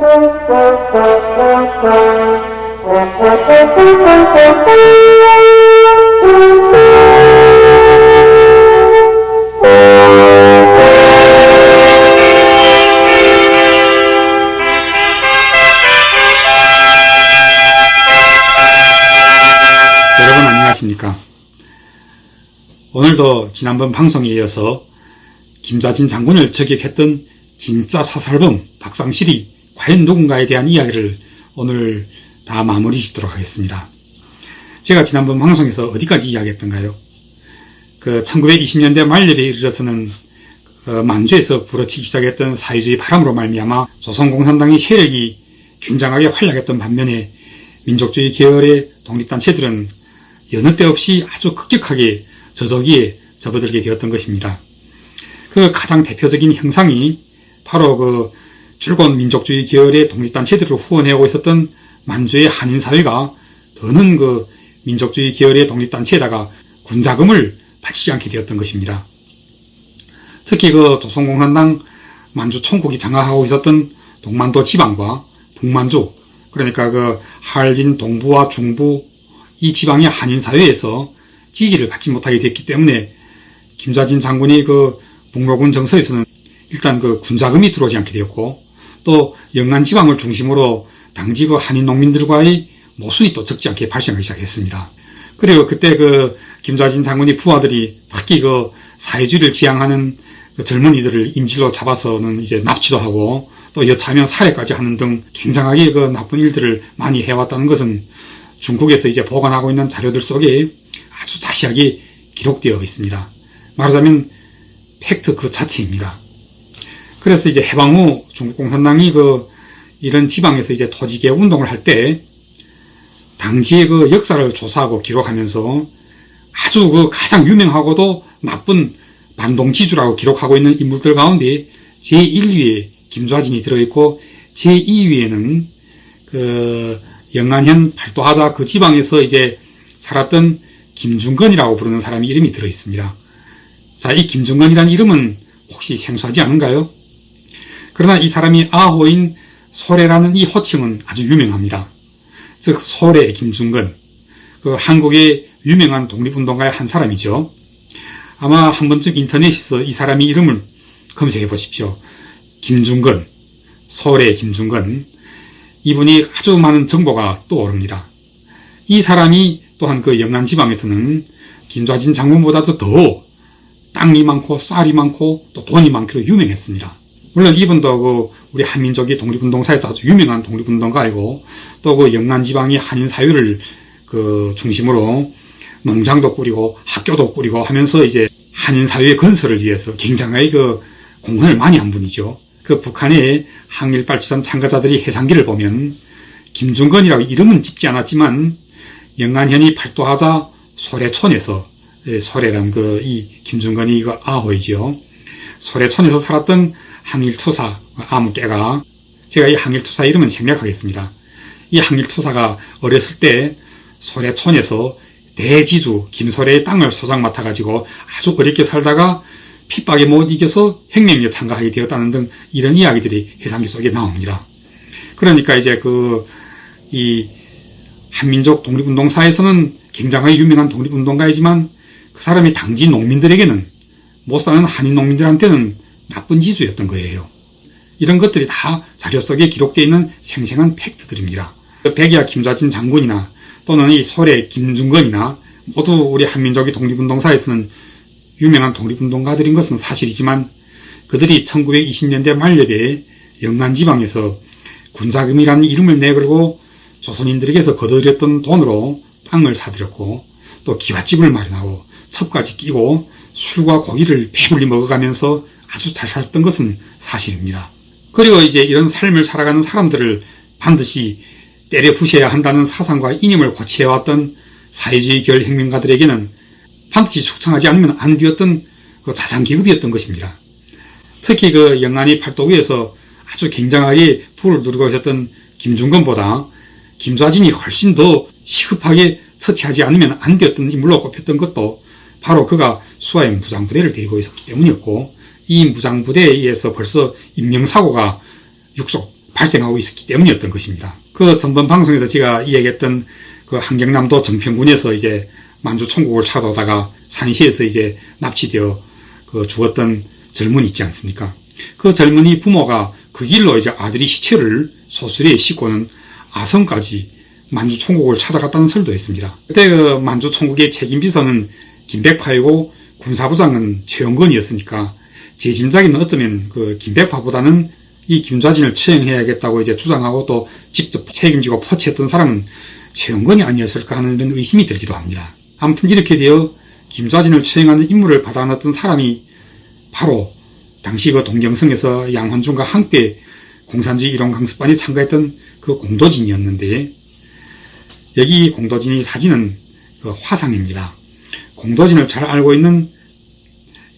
여러분 안녕하십니까? 오늘도 지난번 방송에 이어서 김자진 장군을 저격했던 진짜 사살범 박상실이 과연 누군가에 대한 이야기를 오늘 다 마무리 짓도록 하겠습니다. 제가 지난번 방송에서 어디까지 이야기했던가요? 그 1920년대 말년에 이르러서는 어, 만주에서 불어치기 시작했던 사회주의 바람으로 말미암아 조선공산당의 세력이 굉장하게 활약했던 반면에 민족주의 계열의 독립단체들은 여느 때 없이 아주 급격하게 저조기에 접어들게 되었던 것입니다. 그 가장 대표적인 형상이 바로 그 줄곧 민족주의 계열의 독립단체들을 후원해오고 있었던 만주의 한인사회가 더는 그 민족주의 계열의 독립단체에다가 군자금을 바치지 않게 되었던 것입니다. 특히 그 조선공산당 만주 총국이 장악하고 있었던 동만도 지방과 북만주 그러니까 그 한린 동부와 중부 이 지방의 한인 사회에서 지지를 받지 못하게 됐기 때문에 김좌진 장군이 그 북로군 정서에서는 일단 그 군자금이 들어오지 않게 되었고 또 영남 지방을 중심으로 당지 그 한인 농민들과의 모순이 또 적지 않게 발생하기 시작했습니다. 그리고 그때 그 김좌진 장군이 부하들이 특히 그 사회주의를 지향하는 그 젊은이들을 임질로 잡아서는 이제 납치도 하고 또 여차하면 살해까지 하는 등 굉장하게 그 나쁜 일들을 많이 해왔다는 것은 중국에서 이제 보관하고 있는 자료들 속에 아주 자세하게 기록되어 있습니다. 말하자면 팩트 그 자체입니다. 그래서 이제 해방 후 중국 공산당이 그 이런 지방에서 이제 토지개 운동을 할 때 당시의 그 역사를 조사하고 기록하면서 아주 그 가장 유명하고도 나쁜 반동지주라고 기록하고 있는 인물들 가운데 제1위에 김좌진이 들어있고 제2위에는 그 영안현 팔도하자 그 지방에서 이제 살았던 김중건이라고 부르는 사람이 이름이 들어 있습니다. 자, 이 김중건이라는 이름은 혹시 생소하지 않은가요? 그러나 이 사람이 아호인 소래라는 이 호칭은 아주 유명합니다. 즉, 소래 김중건. 그 한국의 유명한 독립운동가의 한 사람이죠. 아마 한 번쯤 인터넷에서 이 사람의 이름을 검색해 보십시오. 김중건, 소래 김중건. 이분이 아주 많은 정보가 떠오릅니다. 이 사람이 또한 그 영남 지방에서는 김좌진 장군보다도 더 땅이 많고 쌀이 많고 또 돈이 많기로 유명했습니다. 물론 이분도 그 우리 한민족이 독립운동사에서 아주 유명한 독립운동가이고 또 그 영남 지방이 한인 사회를 그 중심으로 농장도 꾸리고 학교도 꾸리고 하면서 이제 한인 사회의 건설을 위해서 굉장히 그 공헌을 많이 한 분이죠. 그 북한의 항일 발치선 참가자들이 해상기를 보면 김중건이라고 이름은 찍지 않았지만 영안현이 팔도하자 소래촌에서 예, 소래란 그 이 김중건이 그 아호이지요. 소래촌에서 살았던 항일투사 아무개가 제가 이 항일투사 이름은 생략하겠습니다. 이 항일투사가 어렸을 때 소래촌에서 대지주 김소래의 땅을 소장 맡아가지고 아주 어렵게 살다가 핍박에 못 이겨서 혁명에 참가하게 되었다는 등 이런 이야기들이 해상기 속에 나옵니다. 그러니까 이제 그, 이, 한민족 독립운동사에서는 굉장히 유명한 독립운동가이지만 그 사람이 당지 농민들에게는 못 사는 한인 농민들한테는 나쁜 지수였던 거예요. 이런 것들이 다 자료 속에 기록되어 있는 생생한 팩트들입니다. 백야 김좌진 장군이나 또는 이 소래 김중건이나 모두 우리 한민족의 독립운동사에서는 유명한 독립운동가들인 것은 사실이지만 그들이 1920년대 말엽에 영남 지방에서 군자금이라는 이름을 내걸고 조선인들에게서 거둬들였던 돈으로 땅을 사들였고 또 기와집을 마련하고 첩까지 끼고 술과 고기를 배불리 먹어가면서 아주 잘 살았던 것은 사실입니다. 그리고 이제 이런 삶을 살아가는 사람들을 반드시 때려 부셔야 한다는 사상과 이념을 고치해왔던 사회주의 결 혁명가들에게는 반드시 숙청하지 않으면 안 되었던 그 자산기급이었던 것입니다. 특히 그 영안이 팔도구에서 아주 굉장하게 부를 누리고 있었던 김중건보다 김좌진이 훨씬 더 시급하게 처치하지 않으면 안 되었던 인물로 꼽혔던 것도 바로 그가 수하의 무장부대를 데리고 있었기 때문이었고 이 무장부대에 의해서 벌써 인명사고가 육속 발생하고 있었기 때문이었던 것입니다. 그 전번 방송에서 제가 이야기했던 그 한경남도 정평군에서 이제 만주 총국을 찾아오다가 산시에서 이제 납치되어 그 죽었던 젊은이 있지 않습니까? 그 젊은이 부모가 그 길로 이제 아들이 시체를 소수리에 싣고는 아성까지 만주 총국을 찾아갔다는 설도 있습니다. 그때 그 만주 총국의 책임 비서는 김백파이고 군사부장은 최영건이었으니까 제 짐작에는 어쩌면 그 김백파보다는 이 김좌진을 처형해야겠다고 이제 주장하고 또 직접 책임지고 포치했던 사람은 최영건이 아니었을까 하는 이런 의심이 들기도 합니다. 아무튼 이렇게 되어 김좌진을 처형하는 임무를 받아놨던 사람이 바로 당시 그 동경성에서 양환중과 함께 공산주의 이론 강습반에 참가했던 그 공도진이었는데 여기 공도진이 사진은 그 화상입니다. 공도진을 잘 알고 있는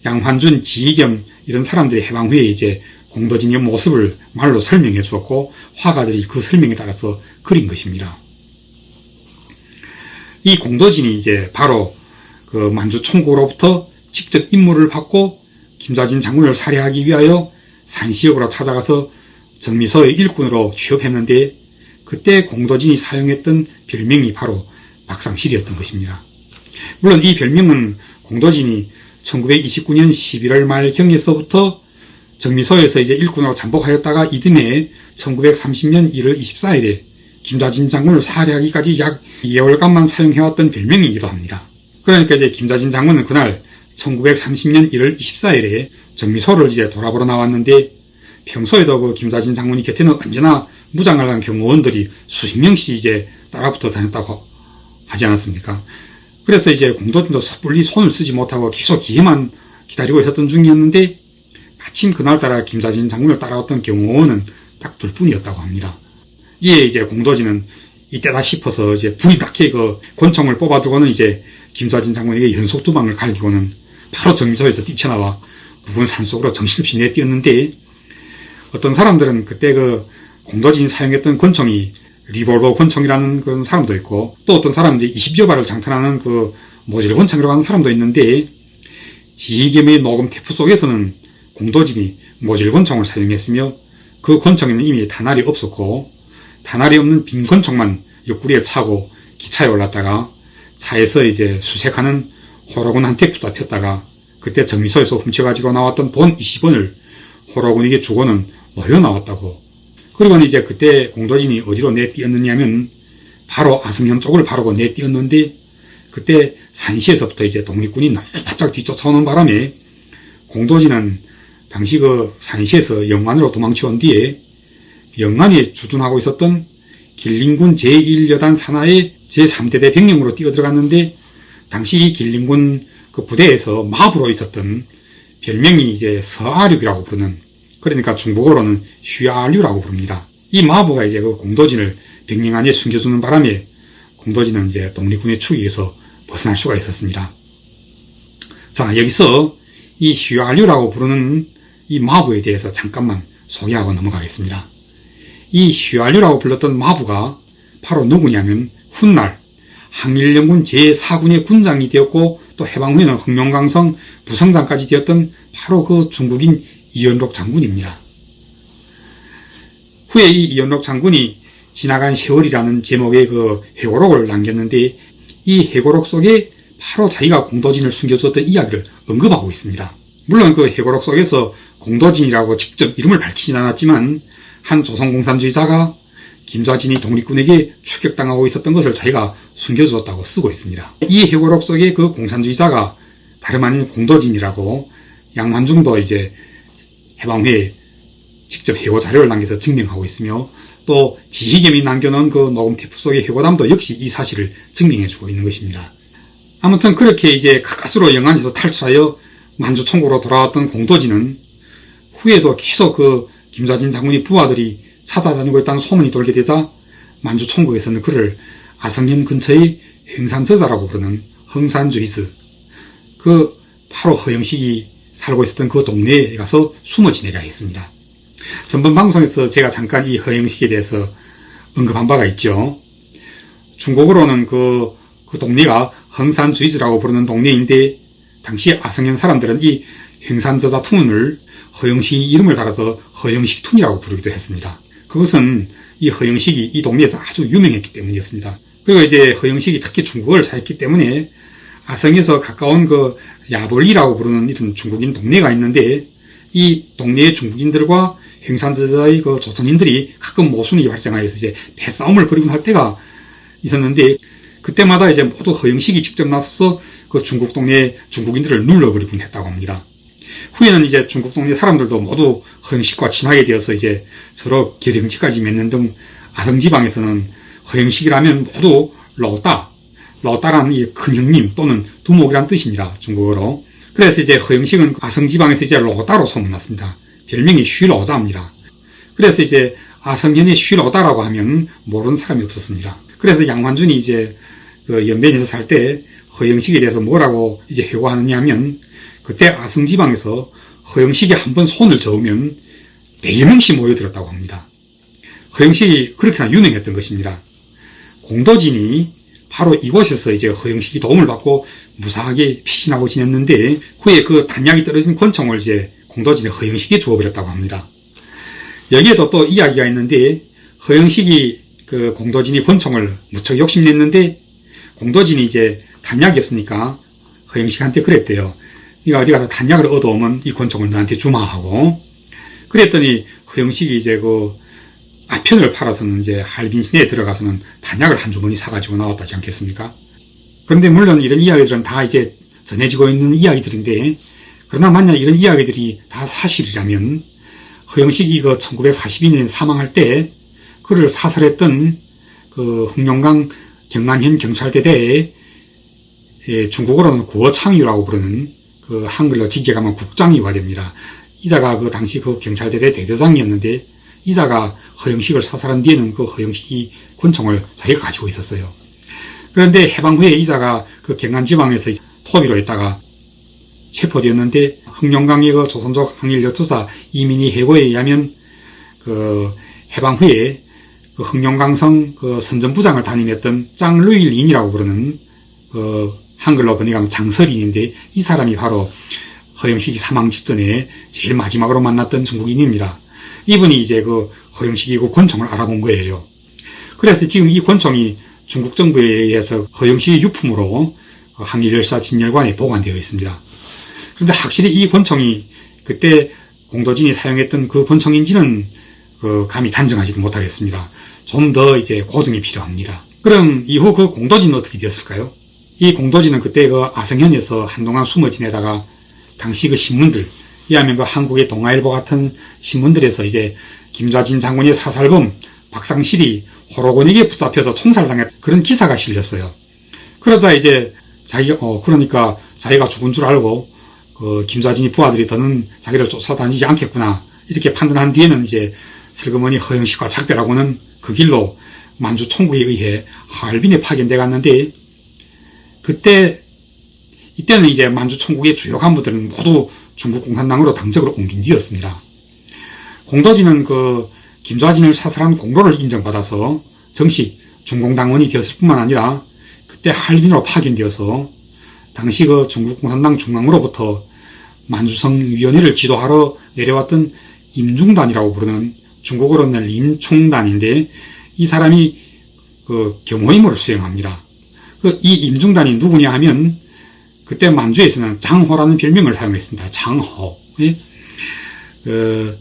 양환준, 지희겸 이런 사람들이 해방 후에 이제 공도진의 모습을 말로 설명해 주었고 화가들이 그 설명에 따라서 그린 것입니다. 이 공도진이 이제 바로 그 만주 총국으로부터 직접 임무를 받고 김좌진 장군을 살해하기 위하여 산시역으로 찾아가서 정미소의 일꾼으로 취업했는데 그때 공도진이 사용했던 별명이 바로 박상실이었던 것입니다. 물론 이 별명은 공도진이 1929년 11월 말 경에서부터 정미소에서 이제 일꾼으로 잠복하였다가 이듬해 1930년 1월 24일에 김좌진 장군을 살해하기까지 약 2개월간만 사용해왔던 별명이기도 합니다. 그러니까 이제 김좌진 장군은 그날 1930년 1월 24일에 정미소를 이제 돌아보러 나왔는데 평소에도 그 김좌진 장군이 곁에는 언제나 무장을 한 경호원들이 수십 명씩 이제 따라붙어 다녔다고 하지 않았습니까? 그래서 이제 공도진도 섣불리 손을 쓰지 못하고 계속 기회만 기다리고 있었던 중이었는데 마침 그날따라 김좌진 장군을 따라왔던 경호원은 딱 둘 뿐이었다고 합니다. 이에 이제 공도진은 이때다 싶어서 이제 불이 닥게 그 권총을 뽑아두고는 이제 김좌진 장군에게 연속 두 방을 갈기고는 바로 정미소에서 뛰쳐나와 묵은 산속으로 정신없이 내뛰었는데 어떤 사람들은 그때 그 공도진이 사용했던 권총이 리볼버 권총이라는 그런 사람도 있고 또 어떤 사람들이 20여 발을 장탄하는 그 모질 권총이라고 하는 사람도 있는데 지휘겸의 녹음 테프 속에서는 공도진이 모질 권총을 사용했으며 그 권총에는 이미 단알이 없었고 단알이 없는 빈 권총만 옆구리에 차고 기차에 올랐다가 차에서 이제 수색하는 호로군한테 붙잡혔다가 그때 정미소에서 훔쳐가지고 나왔던 돈 20원을 호로군에게 주고는 놓여 나왔다고. 그리고는 이제 그때 공도진이 어디로 내뛰었느냐면 바로 아성현 쪽을 바르고 내뛰었는데 그때 산시에서부터 이제 독립군이 바짝 뒤쫓아오는 바람에 공도진은 당시 그 산시에서 영안으로 도망쳐온 뒤에 영안에 주둔하고 있었던 길림군 제1여단 산하의 제3대대 병령으로 뛰어들어갔는데 당시 이 길림군 그 부대에서 마부로 있었던 별명이 이제 서아륙이라고 부르는 그러니까 중국어로는 휘아류라고 부릅니다. 이 마부가 이제 그 공도진을 병령 안에 숨겨주는 바람에 공도진은 이제 독립군의 추기에서 벗어날 수가 있었습니다. 자 여기서 이 휘아류라고 부르는 이 마부에 대해서 잠깐만 소개하고 넘어가겠습니다. 이 휘알류라고 불렀던 마부가 바로 누구냐면 훗날 항일연군 제4군의 군장이 되었고 또 해방 후에는 흑룡강성 부성장까지 되었던 바로 그 중국인 이연록 장군입니다. 후에 이 이연록 장군이 지나간 세월이라는 제목의 그 회고록을 남겼는데 이 회고록 속에 바로 자기가 공도진을 숨겨주었던 이야기를 언급하고 있습니다. 물론 그 회고록 속에서 공도진이라고 직접 이름을 밝히진 않았지만 한 조선공산주의자가 김좌진이 독립군에게 추격당하고 있었던 것을 자기가 숨겨주었다고 쓰고 있습니다. 이 회고록 속에 그 공산주의자가 다름 아닌 공도진이라고 양만중도 이제 해방 후에 직접 해고 자료를 남겨서 증명하고 있으며 또 지희겸이 남겨놓은 그 녹음 테프 속의 해고담도 역시 이 사실을 증명해주고 있는 것입니다. 아무튼 그렇게 이제 가까스로 영안에서 탈출하여 만주 총국으로 돌아왔던 공도진은 후에도 계속 그 김좌진 장군의 부하들이 찾아다니고 있다는 소문이 돌게 되자 만주 총국에서는 그를 아성현 근처의 행산저자라고 부르는 흥산주이즈 그 바로 허영식이 살고 있었던 그 동네에 가서 숨어 지내려 했습니다. 전번 방송에서 제가 잠깐 이 허영식에 대해서 언급한 바가 있죠. 중국어로는 그, 그 동네가 흥산주이즈라고 부르는 동네인데 당시 아성현 사람들은 이 행산저자 투문을 허영식 이름을 달아서 허영식 툰이라고 부르기도 했습니다. 그것은 이 허영식이 이 동네에서 아주 유명했기 때문이었습니다. 그리고 이제 허영식이 특히 중국어를 잘했기 때문에 아성에서 가까운 그 야벌리라고 부르는 이런 중국인 동네가 있는데 이 동네의 중국인들과 행산지대의 그 조선인들이 가끔 모순이 발생하여서 이제 배싸움을 벌이곤 할 때가 있었는데 그때마다 이제 모두 허영식이 직접 나서서 그 중국 동네 중국인들을 눌러버리곤 했다고 합니다. 후에는 이제 중국 동네 사람들도 모두 허영식과 친하게 되어서 이제 서로 결영지까지 맺는 등 아성 지방에서는 허영식이라면 모두 로 이큰 형님 또는 두목이란 뜻입니다. 중국어로. 그래서 이제 허영식은 아성지방에서 이제 로따로 소문났습니다. 별명이 쉬로다입니다. 그래서 이제 아성현의 쉬로다라고 하면 모르는 사람이 없었습니다. 그래서 양환준이 이제 그 연변에서 살 때 허영식에 대해서 뭐라고 이제 회고하느냐 하면 그때 아성지방에서 허영식이 한 번 손을 저으면 네 명씩 모여들었다고 합니다. 허영식이 그렇게나 유명했던 것입니다. 공도진이 바로 이곳에서 이제 허영식이 도움을 받고 무사하게 피신하고 지냈는데 후에 그 단약이 떨어진 권총을 이제 공도진의 허영식이 주어버렸다고 합니다. 여기에도 또 이야기가 있는데 허영식이 그 공도진이 권총을 무척 욕심냈는데 공도진이 이제 단약이 없으니까 허영식한테 그랬대요. 네가 어디 가서 단약을 얻어오면 이 권총을 너한테 주마 하고 그랬더니 허영식이 이제 그 아편을 팔아서는 이제 할빈 시내에 들어가서는 단약을 한 주머니 사가지고 나왔다지 않겠습니까? 그런데 물론 이런 이야기들은 다 이제 전해지고 있는 이야기들인데 그러나 만약 이런 이야기들이 다 사실이라면 허영식이 그 1942년 사망할 때 그를 사살했던 그 흥룡강 경안현 경찰대대에 예, 중국어로는 구어창유라고 부르는 그 한글로 직계가면 국장유가 됩니다. 이자가 그 당시 그 경찰대대 대대장이었는데 이자가 허영식을 사살한 뒤에는 그 허영식이 권총을 자기가 가지고 있었어요. 그런데 해방 후에 이자가 그 경안지방에서 토비로 있다가 체포되었는데 흥룡강의 그 조선족 항일 여투사 이민희 해고에 의하면 그 해방 후에 그 흥룡강성 그 선전부장을 담임했던 짱루일린이라고 부르는 그 한글로 번역하면 장설인인데 이 사람이 바로 허영식이 사망 직전에 제일 마지막으로 만났던 중국인입니다. 이분이 이제 그 허영식이 그 권총을 알아본 거예요. 그래서 지금 이 권총이 중국 정부에 의해서 허영식의 유품으로 항일열사 진열관에 보관되어 있습니다. 그런데 확실히 이 권총이 그때 공도진이 사용했던 그 권총인지는 그 감히 단정하지도 못하겠습니다. 좀 더 이제 고증이 필요합니다. 그럼 이후 그 공도진은 어떻게 되었을까요? 이 공도진은 그때 그 아성현에서 한동안 숨어 지내다가 당시 그 신문들, 이하면 그 한국의 동아일보 같은 신문들에서 이제 김좌진 장군의 사살범 박상실이 호로곤에게 붙잡혀서 총살당했 그런 기사가 실렸어요. 그러다 이제 자기가 어 그러니까 자기가 죽은 줄 알고 그 김좌진이 부하들이 더는 자기를 쫓아다니지 않겠구나 이렇게 판단한 뒤에는 이제 슬그머니 허영식과 작별하고는 그 길로 만주 총국에 의해 하얼빈에 파견돼 갔는데 그때 이때는 이제 만주 총국의 주요 간부들은 모두 중국 공산당으로 당적으로 옮긴 뒤였습니다. 공도진은 그 김좌진을 사살한 공로를 인정받아서 정식 중공당원이 되었을 뿐만 아니라 그때 할빈으로 파견되어서 당시 그 중국 공산당 중앙으로부터 만주성 위원회를 지도하러 내려왔던 임중단이라고 부르는 중국어로는 림총단인데 이 사람이 그 경호임무를 수행합니다. 그 이 임중단이 누구냐 하면 그때 만주에서는 장호라는 별명을 사용했습니다. 장호. 예? 그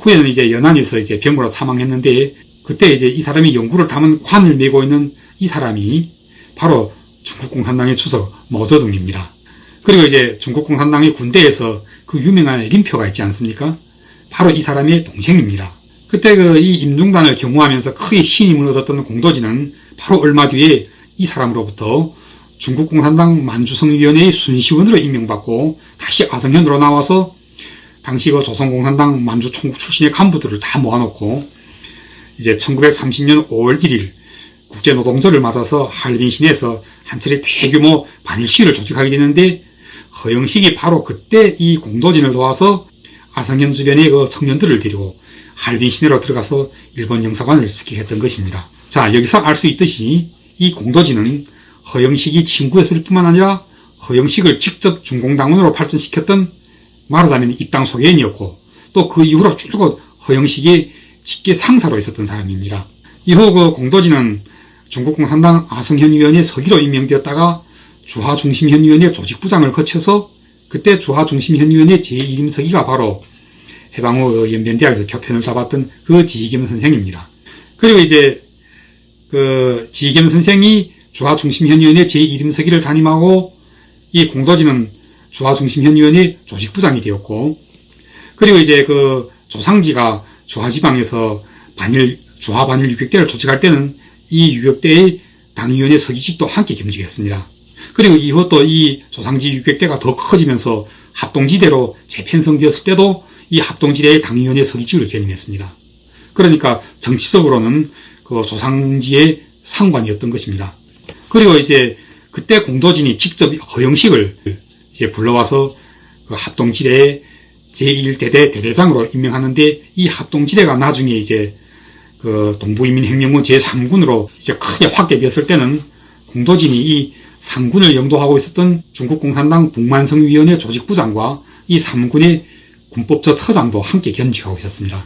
후에는 이제 연안에서 이제 병으로 사망했는데 그때 이제 이 사람이 연구를 담은 관을 메고 있는 이 사람이 바로 중국 공산당의 추석 모저둥입니다. 그리고 이제 중국 공산당의 군대에서 그 유명한 림표가 있지 않습니까? 바로 이 사람의 동생입니다. 그때 그 이 임중단을 경호하면서 크게 신임을 얻었던 공도진은 바로 얼마 뒤에 이 사람으로부터 중국 공산당 만주성위원회의 순시원으로 임명받고 다시 아성현으로 나와서 당시 그 조선공산당 만주총국 출신의 간부들을 다 모아놓고 이제 1930년 5월 1일 국제노동절을 맞아서 할빈 시내에서 한 차례 대규모 반일 시위를 조직하게 되는데 허영식이 바로 그때 이 공도진을 도와서 아성현 주변의 그 청년들을 데리고 할빈 시내로 들어가서 일본 영사관을 습격했던 것입니다. 자 여기서 알 수 있듯이 이 공도진은 허영식이 친구였을 뿐만 아니라 허영식을 직접 중공당원으로 발전시켰던 말하자면 입당 소개인이었고 또 그 이후로 쭉 허영식의 직계 상사로 있었던 사람입니다. 이후 그 공도진은 중국공산당 아성현 위원회 서기로 임명되었다가 주하중심현 위원회 조직부장을 거쳐서 그때 주하중심현 위원회 제1임 서기가 바로 해방 후 연변대학에서 교편을 잡았던 그 지희겸 선생입니다. 그리고 이제 그 지희겸 선생이 주하중심현위원회 제1임 서기를 담임하고 이 공도진은 주하중심현위원회 조직부장이 되었고 그리고 이제 그 조상지가 주하지방에서 반일 주하 반일 유격대를 조직할 때는 이 유격대의 당위원회 서기직도 함께 겸직했습니다. 그리고 이후 또 이 조상지 유격대가 더 커지면서 합동지대로 재편성되었을 때도 이 합동지대의 당위원회 서기직을 겸임했습니다. 그러니까 정치적으로는 그 조상지의 상관이었던 것입니다. 그리고 이제 그때 공도진이 직접 허영식을 이제 불러와서 그 합동지대의 제1대대 대대장으로 임명하는데 이 합동지대가 나중에 이제 그 동부인민혁명군 제3군으로 이제 크게 확대되었을 때는 공도진이 이 3군을 영도하고 있었던 중국공산당 북만성위원회 조직부장과 이 3군의 군법저 처장도 함께 견직하고 있었습니다.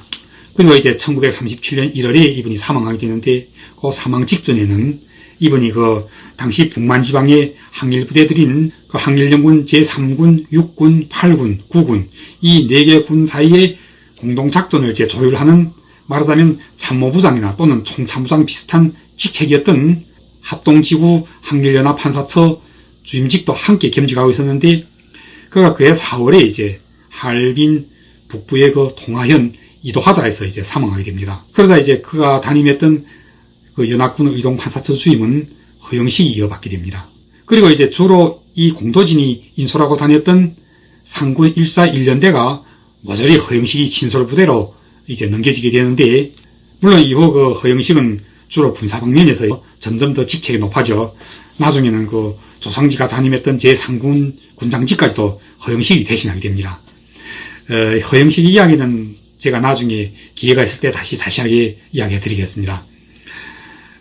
그리고 이제 1937년 1월에 이분이 사망하게 되는데 그 사망 직전에는 이분이 그 당시 북만 지방의 항일 부대들인 그 항일연군 제3군, 6군, 8군, 9군 이 네 개 군 사이에 공동 작전을 이제 조율하는 말하자면 참모부장이나 또는 총참모장 비슷한 직책이었던 합동지구 항일연합 판사처 주임직도 함께 겸직하고 있었는데 그가 그해 4월에 이제 할빈 북부의 그 동아현 이도하자에서 이제 사망하게 됩니다. 그러자 이제 그가 담임했던 그 연합군 의동 판사처 주임은 허영식이 이어받게 됩니다. 그리고 이제 주로 이 공도진이 인솔하고 다녔던 상군 1사 1년대가 모조리 허영식이 진솔부대로 이제 넘겨지게 되는데 물론 이후 그 허영식은 주로 군사 방면에서 점점 더 직책이 높아져 나중에는 그 조상지가 담임했던 제3군 군장직까지도 허영식이 대신하게 됩니다. 어, 허영식 이야기는 제가 나중에 기회가 있을 때 다시 자세하게 이야기해 드리겠습니다.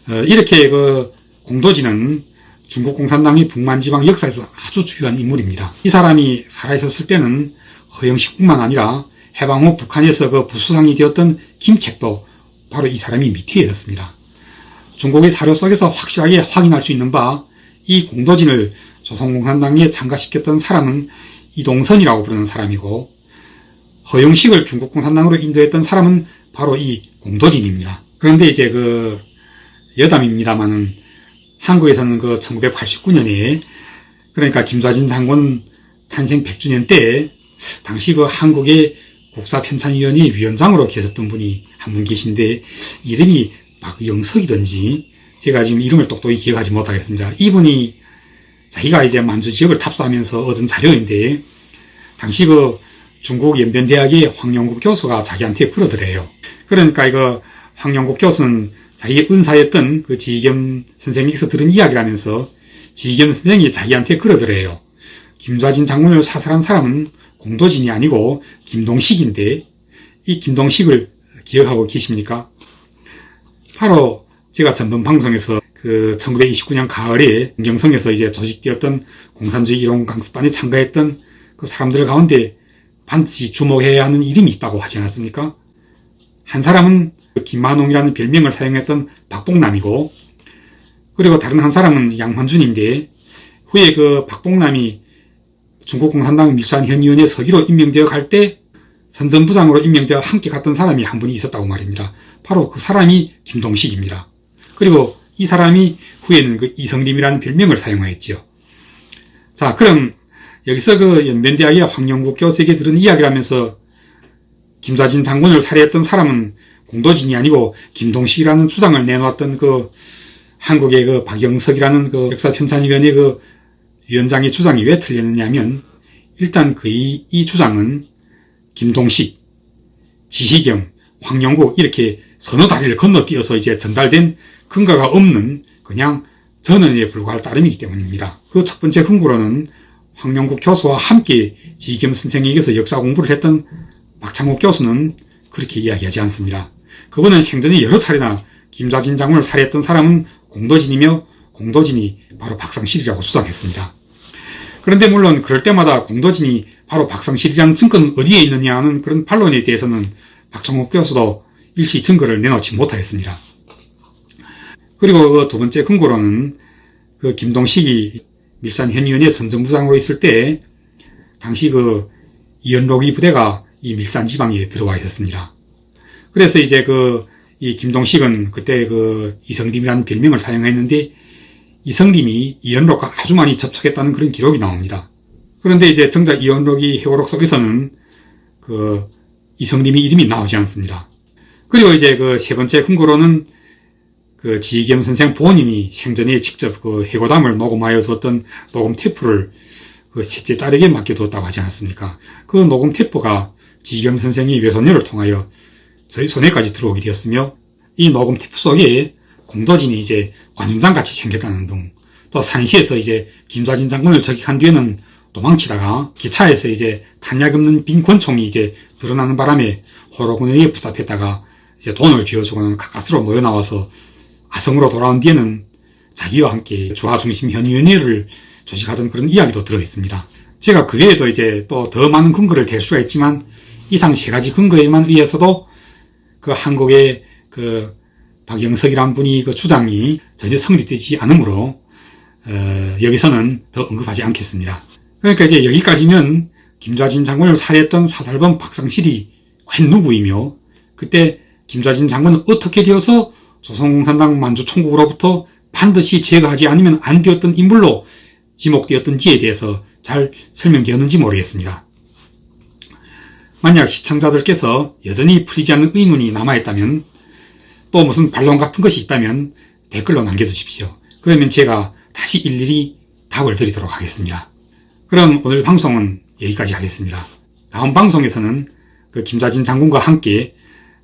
어, 이렇게 그 공도진은 중국 공산당이 북만지방 역사에서 아주 중요한 인물입니다. 이 사람이 살아있었을 때는 허영식뿐만 아니라 해방 후 북한에서 그 부수상이 되었던 김책도 바로 이 사람이 밑에 있었습니다. 중국의 사료 속에서 확실하게 확인할 수 있는 바 이 공도진을 조선공산당에 참가시켰던 사람은 이동선이라고 부르는 사람이고 허영식을 중국공산당으로 인도했던 사람은 바로 이 공도진입니다. 그런데 이제 그 여담입니다만은 한국에서는 그 1989년에 그러니까 김좌진 장군 탄생 100주년 때 당시 그 한국의 국사편찬위원회 위원장으로 계셨던 분이 한 분 계신데 이름이 박영석이든지 제가 지금 이름을 똑똑히 기억하지 못하겠습니다. 이분이 자기가 이제 만주 지역을 탑사하면서 얻은 자료인데 당시 그 중국 연변대학의 황영국 교수가 자기한테 그러더래요. 그러니까 이거 황영국 교수는 자기 은사였던 그 지겸 선생님께서 들은 이야기라면서 지겸 선생이 자기한테 그러더래요. 김좌진 장군을 사살한 사람은 공도진이 아니고 김동식인데 이 김동식을 기억하고 계십니까? 바로 제가 전번 방송에서 그 1929년 가을에 경성에서 이제 조직되었던 공산주의 이론 강습반에 참가했던 그 사람들 가운데 반드시 주목해야 하는 이름이 있다고 하지 않았습니까? 한 사람은 김만홍이라는 별명을 사용했던 박봉남이고 그리고 다른 한 사람은 양환준인데 후에 그 박봉남이 중국공산당 밀산현위원회 서기로 임명되어 갈 때 선전부장으로 임명되어 함께 갔던 사람이 한 분이 있었다고 말입니다. 바로 그 사람이 김동식입니다. 그리고 이 사람이 후에는 그 이성림이라는 별명을 사용하였지요. 자, 그럼 여기서 그 연변대학의 황영국 교수에게 들은 이야기를 하면서 김좌진 장군을 살해했던 사람은 공도진이 아니고 김동식이라는 주장을 내놓았던 그 한국의 그 박영석이라는 그 역사편찬위원회 그 위원장의 주장이 왜 틀렸느냐 하면 일단 그이 이 주장은 김동식, 지희경, 황영국 이렇게 서너 다리를 건너뛰어서 이제 전달된 근거가 없는 그냥 전언에 불과할 따름이기 때문입니다. 그 첫 번째 근거로는 황영국 교수와 함께 지겸 선생에게서 역사 공부를 했던 박창욱 교수는 그렇게 이야기하지 않습니다. 그분은 생전에 여러 차례나 김좌진 장군을 살해했던 사람은 공도진이며 공도진이 바로 박상실이라고 주장했습니다. 그런데 물론 그럴 때마다 공도진이 바로 박상실이라는 증거는 어디에 있느냐 하는 그런 반론에 대해서는 박창욱 교수도 일시 증거를 내놓지 못하였습니다. 그리고 그 두 번째 근거로는 그 김동식이 밀산 현위원회 선정부장으로 있을 때 당시 그 이연록이 부대가 이 밀산 지방에 들어와 있었습니다. 그래서 이제 그 이 김동식은 그때 그 이성림이라는 별명을 사용했는데 이성림이 이연록과 아주 많이 접촉했다는 그런 기록이 나옵니다. 그런데 이제 정작 이연록이 회고록 속에서는 그 이성림이 이름이 나오지 않습니다. 그리고 이제 그 세 번째 근거로는 그 지겸 선생 본인이 생전에 직접 그 해고담을 녹음하여 두었던 녹음 테이프를 그 셋째 딸에게 맡겨두었다고 하지 않았습니까? 그 녹음 테이프가 지겸 선생이 외손녀를 통하여 저희 손에까지 들어오게 되었으며 이 녹음 테이프 속에 공도진이 이제 관용장 같이 생겼다는 등 또 산시에서 이제 김좌진 장군을 저격한 뒤에는 도망치다가 기차에서 이제 탄약 없는 빈 권총이 이제 드러나는 바람에 호로군에게 붙잡혔다가 이제 돈을 쥐어주고는 가까스로 모여 나와서 아성으로 돌아온 뒤에는 자기와 함께 주화 중심 현위원회를 조직하던 그런 이야기도 들어 있습니다. 제가 그 외에도 이제 또 더 많은 근거를 댈 수가 있지만 이상 세 가지 근거에만 의해서도 그 한국의 그 박영석이란 분이 그 주장이 전혀 성립되지 않으므로 어, 여기서는 더 언급하지 않겠습니다. 그러니까 이제 여기까지면 김좌진 장군을 살해했던 사살범 박상실이 과연 누구이며 그때 김좌진 장군은 어떻게 되어서 조선공산당 만주총국으로부터 반드시 제거하지 않으면 안 되었던 인물로 지목되었던지에 대해서 잘 설명되었는지 모르겠습니다. 만약 시청자들께서 여전히 풀리지 않는 의문이 남아있다면 또 무슨 반론 같은 것이 있다면 댓글로 남겨주십시오. 그러면 제가 다시 일일이 답을 드리도록 하겠습니다. 그럼 오늘 방송은 여기까지 하겠습니다. 다음 방송에서는 그 김자진 장군과 함께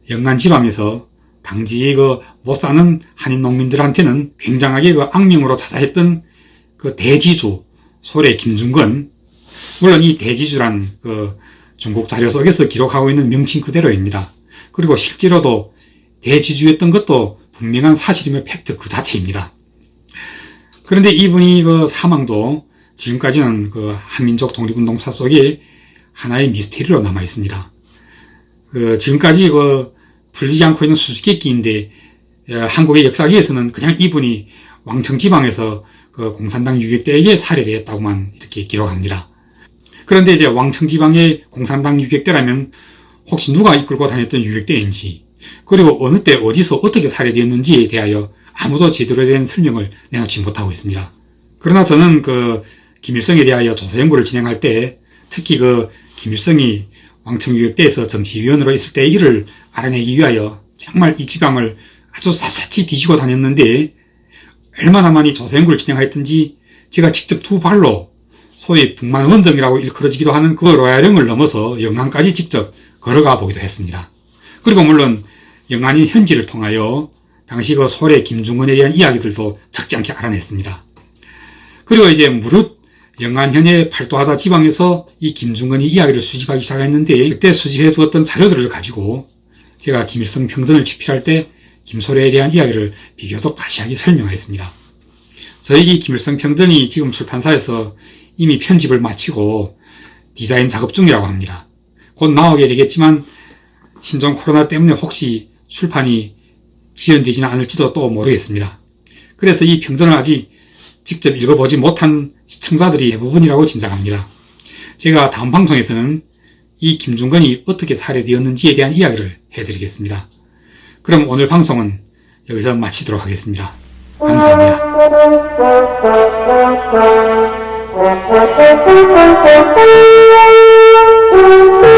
영남 지방에서 당시 그못 사는 한인 농민들한테는 굉장하게 그 악명으로 자자했던 그 대지주 소래 김중건 물론 이 대지주란 그 중국 자료 속에서 기록하고 있는 명칭 그대로입니다. 그리고 실제로도 대지주였던 것도 분명한 사실이며 팩트 그 자체입니다. 그런데 이분이 그 사망도 지금까지는 그 한민족 독립운동사 속에 하나의 미스테리로 남아 있습니다. 그 지금까지 그 풀리지 않고 있는 수수께끼인데 어, 한국의 역사기에서는 그냥 이분이 왕청 지방에서 그 공산당 유격대에게 살해되었다고만 이렇게 기록합니다. 그런데 이제 왕청 지방의 공산당 유격대라면 혹시 누가 이끌고 다녔던 유격대인지 그리고 어느 때 어디서 어떻게 살해되었는지에 대하여 아무도 제대로 된 설명을 내놓지 못하고 있습니다. 그러나 저는 그 김일성에 대하여 조사 연구를 진행할 때 특히 그 김일성이 왕청유격대에서 정치위원으로 있을 때 일을 알아내기 위하여 정말 이 지방을 아주 샅샅이 뒤지고 다녔는데 얼마나 많이 조사 연구를 진행하였던지 제가 직접 두 발로 소위 북만원정이라고 일컬어지기도 하는 그 로얄령을 넘어서 영안까지 직접 걸어가 보기도 했습니다. 그리고 물론 영안인 현지를 통하여 당시 그 소래 김중건에 대한 이야기들도 적지 않게 알아냈습니다. 그리고 이제 무릇 영안현의 팔도하다 지방에서 이 김중건이 이야기를 수집하기 시작했는데 그때 수집해 두었던 자료들을 가지고 제가 김일성 평전을 집필할 때 김소래에 대한 이야기를 비교적 자세하게 설명했습니다. 저희 김일성 평전이 지금 출판사에서 이미 편집을 마치고 디자인 작업 중이라고 합니다. 곧 나오게 되겠지만 신종 코로나 때문에 혹시 출판이 지연되지는 않을지도 또 모르겠습니다. 그래서 이 평전을 아직 직접 읽어보지 못한 시청자들이 대부분이라고 짐작합니다. 제가 다음 방송에서는 이 김중건이 어떻게 살해되었는지에 대한 이야기를 해드리겠습니다. 그럼 오늘 방송은 여기서 마치도록 하겠습니다. 감사합니다. Thank you.